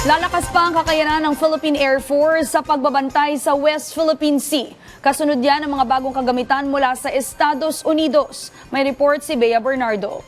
Lalakas pa ang kakayanan ng Philippine Air Force sa pagbabantay sa West Philippine Sea. Kasunod yan ang mga bagong kagamitan mula sa Estados Unidos. May report si Bea Bernardo.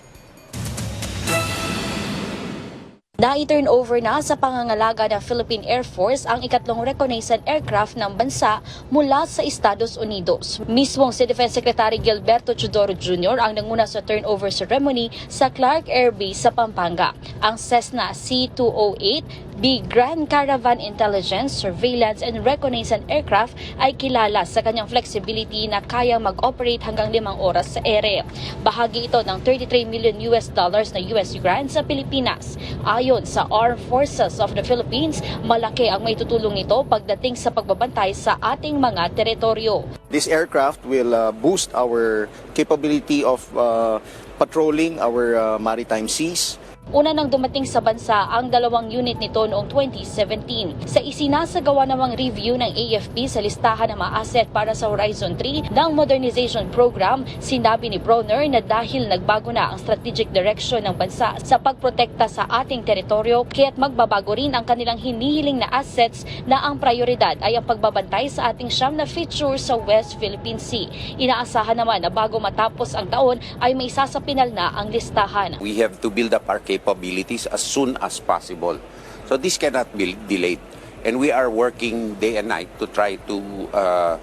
Na-turnover na sa pangangalaga ng Philippine Air Force ang ikatlong reconnaissance aircraft ng bansa mula sa Estados Unidos. Mismong si Defense Secretary Gilberto Chodoro Jr. ang nanguna sa turnover ceremony sa Clark Air Base sa Pampanga. Ang Cessna C-208 B Grand Caravan Intelligence, Surveillance and Reconnaissance Aircraft ay kilala sa kanyang flexibility na kayang mag-operate hanggang limang oras sa ere. Bahagi ito ng 33 million US dollars na US grant sa Pilipinas. Ayon sa Armed Forces of the Philippines, malaki ang may tutulong nito pagdating sa pagbabantay sa ating mga teritoryo. This aircraft will uh, boost our capability of uh, patrolling our uh, maritime seas. Una nang dumating sa bansa ang dalawang unit nito noong 2017. Sa isinasagawa namang review ng AFP sa listahan ng mga asset para sa Horizon 3 ng Modernization Program, sinabi ni Bronner na dahil nagbago na ang strategic direction ng bansa sa pagprotekta sa ating teritoryo, kaya't magbabago rin ang kanilang hinihiling na assets na ang prioridad ay ang pagbabantay sa ating siyam na feature sa West Philippine Sea. Inaasahan naman na bago matapos ang taon ay may sasapinal na ang listahan. We have to build up our capabilities as soon as possible. So this cannot be delayed. And we are working day and night to try to uh,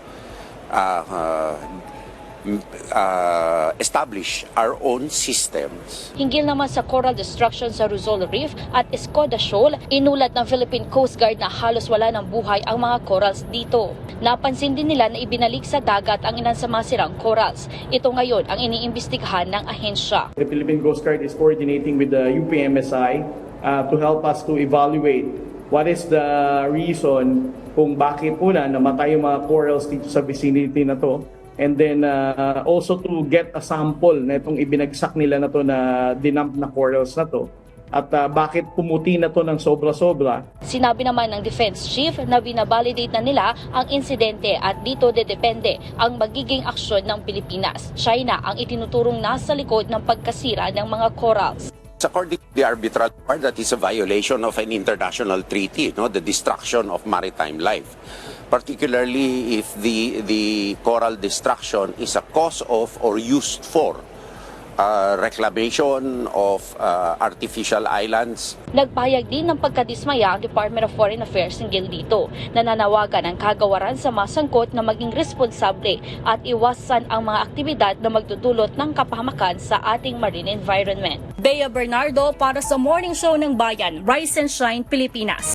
uh, uh, uh, establish our own systems Hinggil naman sa coral destruction sa Ruzol Reef at Escoda Shoal, inulat ng Philippine Coast Guard na halos wala ng buhay ang mga corals dito. Napansin din nila na ibinalik sa dagat ang ilan sa mga sirang corals. Ito ngayon ang iniimbestigahan ng ahensya. The Philippine Coast Guard is coordinating with the UPMSI uh, to help us to evaluate what is the reason kung bakit una namatay yung mga corals dito sa vicinity na to. And then uh, also to get a sample na itong ibinagsak nila na to na dinump na corals na to. At uh, bakit pumuti na to ng sobra-sobra. Sinabi naman ng Defense Chief na binabalidate na nila ang insidente at dito dedepende ang magiging aksyon ng Pilipinas. China ang itinuturong nasa likod ng pagkasira ng mga corals. According to the arbitral part, that is a violation of an international treaty, no? the destruction of maritime life. Particularly if the, the coral destruction is a cause of or used for uh, reclamation of uh, artificial islands, Nagpahayag din ng pagkadismaya ang Department of Foreign Affairs hinggil dito. Nananawagan ang kagawaran sa masangkot na maging responsable at iwasan ang mga aktibidad na magdudulot ng kapahamakan sa ating marine environment. Bea Bernardo para sa Morning Show ng Bayan, Rise and Shine, Pilipinas.